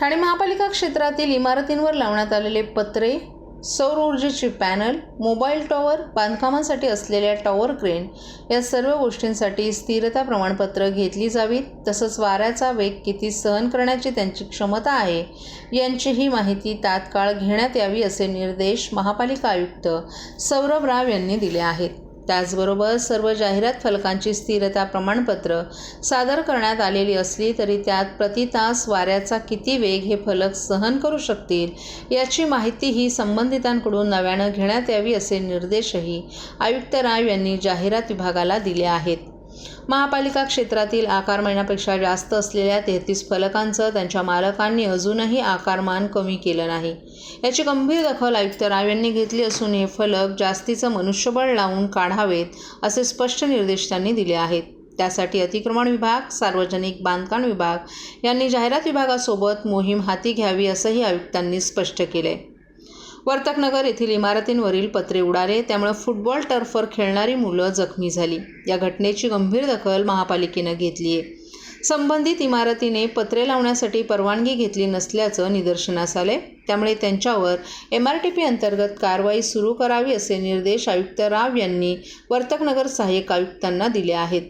ठाणे महापालिका क्षेत्रातील इमारतींवर लावण्यात आलेले पत्रे सौर ऊर्जेची पॅनल मोबाईल टॉवर बांधकामांसाठी असलेल्या टॉवर क्रेन या सर्व गोष्टींसाठी स्थिरता प्रमाणपत्र घेतली जावीत. तसंच वाऱ्याचा वेग किती सहन करण्याची त्यांची क्षमता आहे यांचीही माहिती तात्काळ घेण्यात यावी असे निर्देश महापालिका आयुक्त सौरभ राव यांनी दिले आहेत. त्याचबरोबर सर्व जाहिरात फलकांची स्थिरता प्रमाणपत्र सादर करण्यात आलेली असली तरी त्यात प्रति तास वाऱ्याचा किती वेग हे फलक सहन करू शकतील याची माहितीही संबंधितांकडून नव्यानं घेण्यात यावी असे निर्देशही आयुक्त राव यांनी जाहिरात विभागाला दिले आहेत. महापालिका क्षेत्रातील आकारमानापेक्षा जास्त असलेल्या तेहतीस फलकांचं त्यांच्या मालकांनी अजूनही आकारमान कमी केलं नाही. याची गंभीर दखल आयुक्त राव यांनी घेतली असून हे फलक जास्तीचं मनुष्यबळ लावून काढावेत असे स्पष्ट निर्देश त्यांनी दिले आहेत. त्यासाठी अतिक्रमण विभाग सार्वजनिक बांधकाम विभाग यांनी जाहिरात विभागासोबत मोहीम हाती घ्यावी असंही आयुक्तांनी स्पष्ट केले वर्तकनगर येथील इमारतींवरील पत्रे उडाले. त्यामुळे फुटबॉल टर्फवर खेळणारी मुलं जखमी झाली. या घटनेची गंभीर दखल महापालिकेनं घेतली आहे संबंधित इमारतीने पत्रे लावण्यासाठी परवानगी घेतली नसल्याचं निदर्शनास आले त्यामुळे त्यांच्यावर एम आर टी पी अंतर्गत कारवाई सुरू करावी असे निर्देश आयुक्त राव यांनी वर्तकनगर सहाय्यक आयुक्तांना दिले आहेत.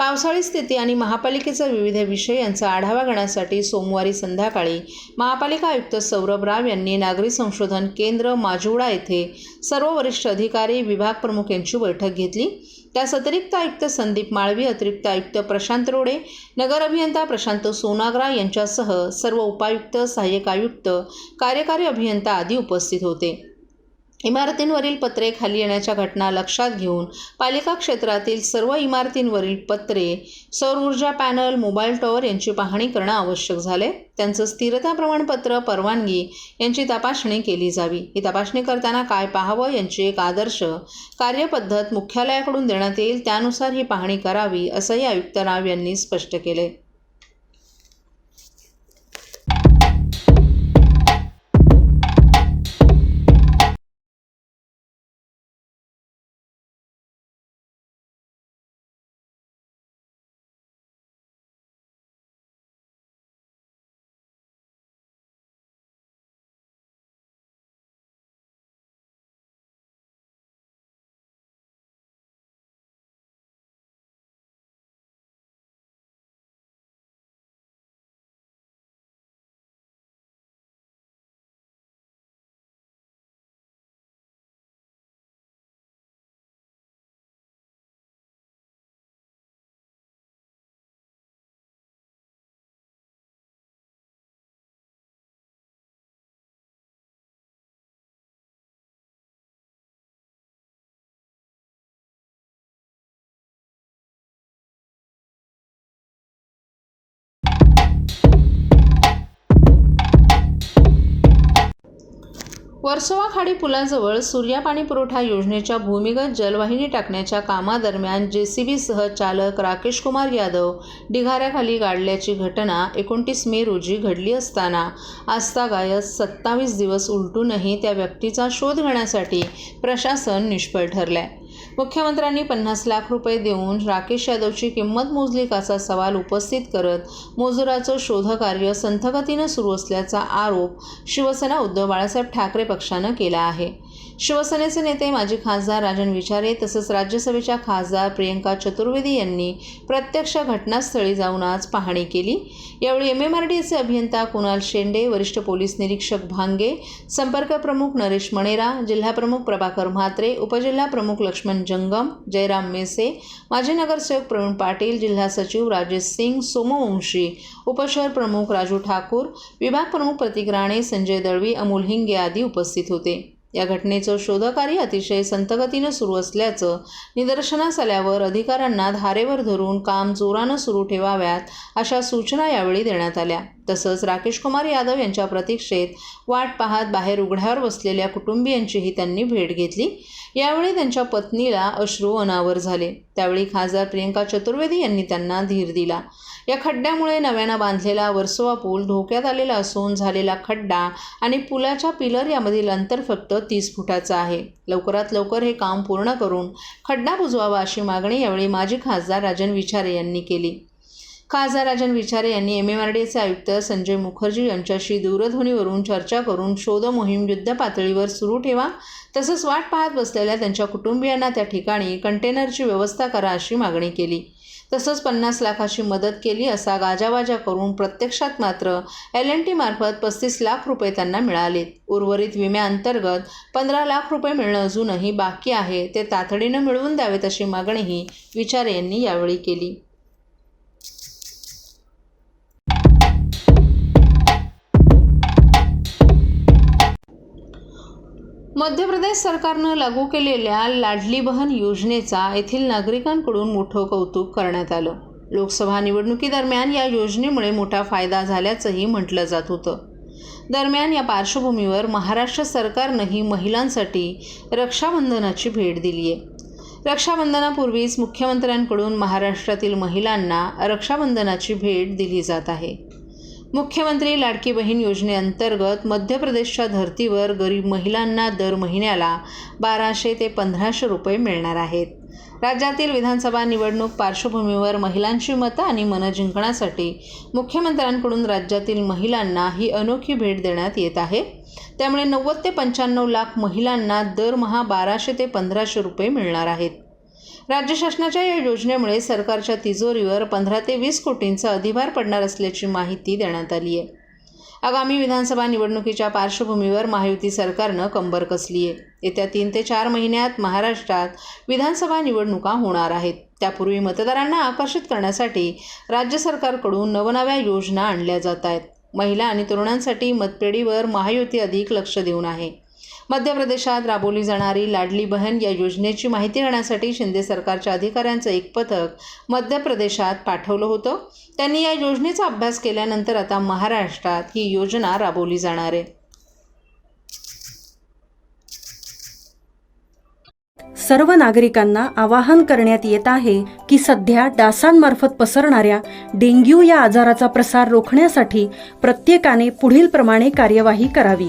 पावसाळी स्थिती आणि महापालिकेचा विविध विषय यांचा आढावा घेण्यासाठी सोमवारी संध्याकाळी महापालिका आयुक्त सौरभ राव यांनी नागरी संशोधन केंद्र माजुडा येथे सर्व वरिष्ठ अधिकारी विभाग प्रमुख यांची बैठक घेतली. त्यास अतिरिक्त आयुक्त संदीप माळवी अतिरिक्त आयुक्त प्रशांत रोडे नगर अभियंता प्रशांत सोनाग्रा यांच्यासह सर्व उपायुक्त सहाय्यक आयुक्त कार्यकारी अभियंता आदी उपस्थित होते. इमारतींवरील पत्रे खाली येण्याच्या घटना लक्षात घेऊन पालिका क्षेत्रातील सर्व इमारतींवरील पत्रे सौर ऊर्जा पॅनल मोबाईल टॉवर यांची पाहणी करणं आवश्यक झाले. त्यांचं स्थिरता प्रमाणपत्र परवानगी यांची तपासणी केली जावी. ही तपासणी करताना काय पाहावं यांची एक आदर्श कार्यपद्धत मुख्यालयाकडून देण्यात येईल त्यानुसार ही पाहणी करावी असंही आयुक्त राव यांनी स्पष्ट केले. वर्सोवा खाडी पुलाजवळ सूर्या पाणी पुरवठा योजनेच्या भूमिगत जलवाहिनी टाकण्याच्या कामादरम्यान जे सी बीसह चालक राकेश कुमार यादव ढिगाऱ्याखाली गाडल्याची घटना एकोणतीस मे रोजी घडली असताना. आजतागायत सत्तावीस दिवस उलटूनही त्या व्यक्तीचा शोध घेण्यासाठी प्रशासन निष्फळ ठरलंय. मुख्यमंत्र्यांनी पन्नास लाख रुपये देऊन राकेश यादवची किंमत मोजली काचा सवाल उपस्थित करत मोजुराचं शोधकार्य संथगतीनं सुरू असल्याचा आरोप शिवसेना उद्धव बाळासाहेब ठाकरे पक्षानं केला आहे. शिवसेनेचे नेते माजी खासदार राजन विचारे तसंच राज्यसभेच्या खासदार प्रियंका चतुर्वेदी यांनी प्रत्यक्ष घटनास्थळी जाऊन आज पाहणी केली. यावेळी एम एम आर डी एचे अभियंता कुणाल शेंडे वरिष्ठ पोलीस निरीक्षक भांगे संपर्क प्रमुख नरेश मणेरा जिल्हाप्रमुख प्रभाकर म्हात्रे उपजिल्हा प्रमुख लक्ष्मण जंगम जयराम मेसे माजी नगरसेवक प्रवीण पाटील जिल्हा सचिव राजेश सिंग सोमवंशी उपशहर प्रमुख राजू ठाकूर विभाग प्रमुख प्रतीक राणे संजय दळवी अमोल हिंगे आदी उपस्थित होते. या घटनेचं शोधकार्य अतिशय संथगतीनं सुरू असल्याचं निदर्शनास आल्यावर अधिकाऱ्यांना धारेवर धरून काम जोरानं सुरू ठेवाव्यात अशा सूचना यावेळी देण्यात आल्या. तसंच राकेश कुमार यादव यांच्या प्रतीक्षेत वाट पाहत बाहेर उघड्यावर बसलेल्या कुटुंबियांचीही त्यांनी भेट घेतली. यावेळी त्यांच्या पत्नीला अश्रू अनावर झाले. त्यावेळी खासदार प्रियंका चतुर्वेदी यांनी त्यांना धीर दिला. या खड्ड्यामुळे नव्यानं बांधलेला वर्सोवा पूल धोक्यात आलेला असून झालेला खड्डा आणि पुलाच्या पिलर यामधील अंतर फक्त तीस फुटाचं आहे. लवकरात लवकर हे काम पूर्ण करून खड्डा बुजवावा अशी मागणी यावेळी माजी खासदार राजन विचारे यांनी केली. खासदार राजन विचारे यांनी एम एम आर डी एचे आयुक्त संजय मुखर्जी यांच्याशी दूरध्वनीवरून चर्चा करून शोध मोहीम युद्ध पातळीवर सुरू ठेवा तसंच वाट पाहत बसलेल्या त्यांच्या कुटुंबियांना त्या ठिकाणी कंटेनरची व्यवस्था करा अशी मागणी केली. तसंच पन्नास लाखाची मदत केली असा गाजावाजा करून प्रत्यक्षात मात्र एल एन टी मार्फत पस्तीस लाख रुपये त्यांना मिळालेत उर्वरित विम्याअंतर्गत पंधरा लाख रुपये मिळणं अजूनही बाकी आहे ते तातडीनं मिळवून द्यावेत अशी मागणीही विचारे यांनी यावेळी केली. मध्य प्रदेश सरकारनं लागू केलेल्या लाडली बहन योजनेचा येथील नागरिकांकडून मोठं कौतुक करण्यात आलं. लोकसभा निवडणुकीदरम्यान या योजनेमुळे मोठा फायदा झाल्याचंही म्हटलं जात होतं. दरम्यान या पार्श्वभूमीवर महाराष्ट्र सरकारनंही महिलांसाठी रक्षाबंधनाची भेट दिली आहे. रक्षाबंधनापूर्वीच मुख्यमंत्र्यांकडून महाराष्ट्रातील महिलांना रक्षाबंधनाची भेट दिली जात आहे. मुख्यमंत्री लाडकी बहीण योजनेअंतर्गत मध्य प्रदेशच्या धर्तीवर गरीब महिलांना दर महिन्याला बाराशे ते पंधराशे रुपये मिळणार आहेत. राज्यातील विधानसभा निवडणूक पार्श्वभूमीवर महिलांची मतं आणि मनं जिंकण्यासाठी मुख्यमंत्र्यांकडून राज्यातील महिलांना ही अनोखी भेट देण्यात येत आहे. त्यामुळे नव्वद ते पंच्याण्णव लाख महिलांना दरमहा बाराशे ते पंधराशे रुपये मिळणार आहेत. राज्य शासनाच्या या योजनेमुळे सरकारच्या तिजोरीवर पंधरा ते वीस कोटींचा अधिभार पडणार असल्याची माहिती देण्यात आली आहे. आगामी विधानसभा निवडणुकीच्या पार्श्वभूमीवर महायुती सरकारनं कंबर कसली आहे. येत्या तीन ते चार महिन्यात महाराष्ट्रात विधानसभा निवडणुका होणार आहेत. त्यापूर्वी मतदारांना आकर्षित करण्यासाठी राज्य सरकारकडून नवनव्या योजना आणल्या जात आहेत. महिला आणि तरुणांसाठी मतपेढीवर महायुती अधिक लक्ष देऊन आहे. मध्य प्रदेशात राबवली जाणारी लाडली बहन या योजनेची माहिती घेण्यासाठी शिंदे सरकारच्या अधिकाऱ्यांचं एक पथक मध्य प्रदेशात पाठवलं होतं. त्यांनी या योजनेचा अभ्यास केल्यानंतर आता महाराष्ट्रात ही योजना राबवली जाणार आहे. सर्व नागरिकांना आवाहन करण्यात येत आहे की सध्या डासांमार्फत पसरणाऱ्या डेंग्यू या आजाराचा प्रसार रोखण्यासाठी प्रत्येकाने पुढील प्रमाणे कार्यवाही करावी.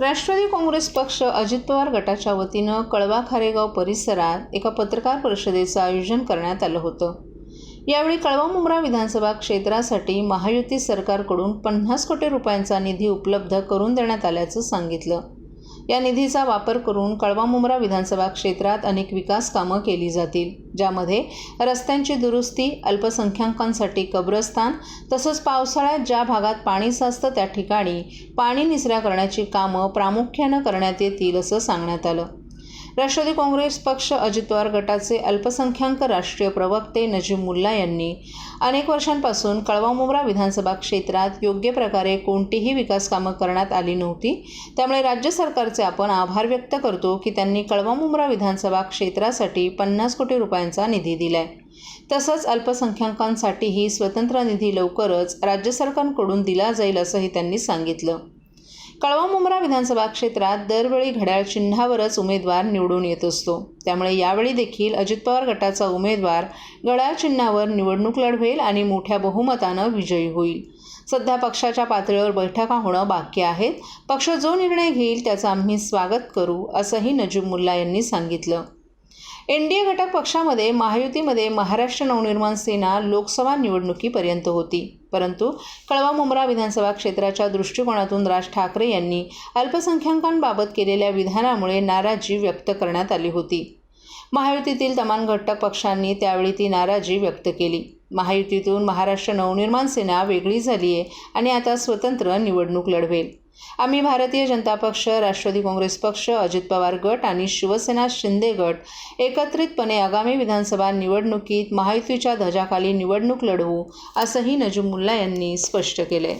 राष्ट्रवादी काँग्रेस पक्ष अजित पवार गटाच्या वतीनं कळवा खारेगाव परिसरात एका पत्रकार परिषदेचं आयोजन करण्यात आलं होतं. यावेळी कळवा मुंब्रा विधानसभा क्षेत्रासाठी महायुती सरकारकडून पन्नास कोटी रुपयांचा निधी उपलब्ध करून देण्यात आल्याचं सांगितलं. या निधीचा वापर करून कळवा मुंब्रा विधानसभा क्षेत्रात अनेक विकास कामं केली जातील ज्यामध्ये रस्त्यांची दुरुस्ती अल्पसंख्याकांसाठी कब्रस्तान तसंच पावसाळ्यात ज्या भागात पाणी साचतं त्या ठिकाणी पाणी निचरा करण्याची कामं प्रामुख्यानं करण्यात येतील असं सांगण्यात आलं. राष्ट्रवादी काँग्रेस पक्ष अजित पवार गटाचे अल्पसंख्याक राष्ट्रीय प्रवक्ते नजीब मुल्ला यांनी अनेक वर्षांपासून कळवामुंब्रा विधानसभा क्षेत्रात योग्य प्रकारे कोणतीही विकास कामं करण्यात आली नव्हती. त्यामुळे राज्य सरकारचे आपण आभार व्यक्त करतो की त्यांनी कळवामुंब्रा विधानसभा क्षेत्रासाठी पन्नास कोटी रुपयांचा निधी दिलाय. तसंच अल्पसंख्याकांसाठीही स्वतंत्र निधी लवकरच राज्य सरकारकडून दिला जाईल असंही त्यांनी सांगितलं. कळवा मुंब्रा विधानसभा क्षेत्रात दरवेळी घड्याळ चिन्हावरच उमेदवार निवडून येत असतो. त्यामुळे यावेळी देखील अजित पवार गटाचा उमेदवार घड्याळ चिन्हावर निवडणूक लढवेल आणि मोठ्या बहुमतानं विजयी होईल. सध्या पक्षाच्या पातळीवर बैठका होणं बाकी आहेत. पक्ष जो निर्णय घेईल त्याचं आम्ही स्वागत करू असंही नजीब मुल्ला यांनी सांगितलं. एन डी ए घटक पक्षामध्ये महायुतीमध्ये महाराष्ट्र नवनिर्माण सेना लोकसभा निवडणुकीपर्यंत होती. परंतु कळवा मुंब्रा विधानसभा क्षेत्राच्या दृष्टिकोनातून राज ठाकरे यांनी अल्पसंख्याकांबाबत केलेल्या विधानामुळे नाराजी व्यक्त करण्यात आली होती. महायुतीतील तमाम घटक पक्षांनी त्यावेळी ती नाराजी व्यक्त केली. महायुतीतून महाराष्ट्र नवनिर्माण सेना वेगळी झाली आहे आणि आता स्वतंत्र निवडणूक लढवेल. आम्ही भारतीय जनता पक्ष राष्ट्रवादी काँग्रेस पक्ष अजित पवार गट आणि शिवसेना शिंदे गट एकत्रितपणे आगामी विधानसभा निवडणुकीत महायुतीच्या ध्वजाखाली निवडणूक लढवू असंही नजीब मुल्ला यांनी स्पष्ट केले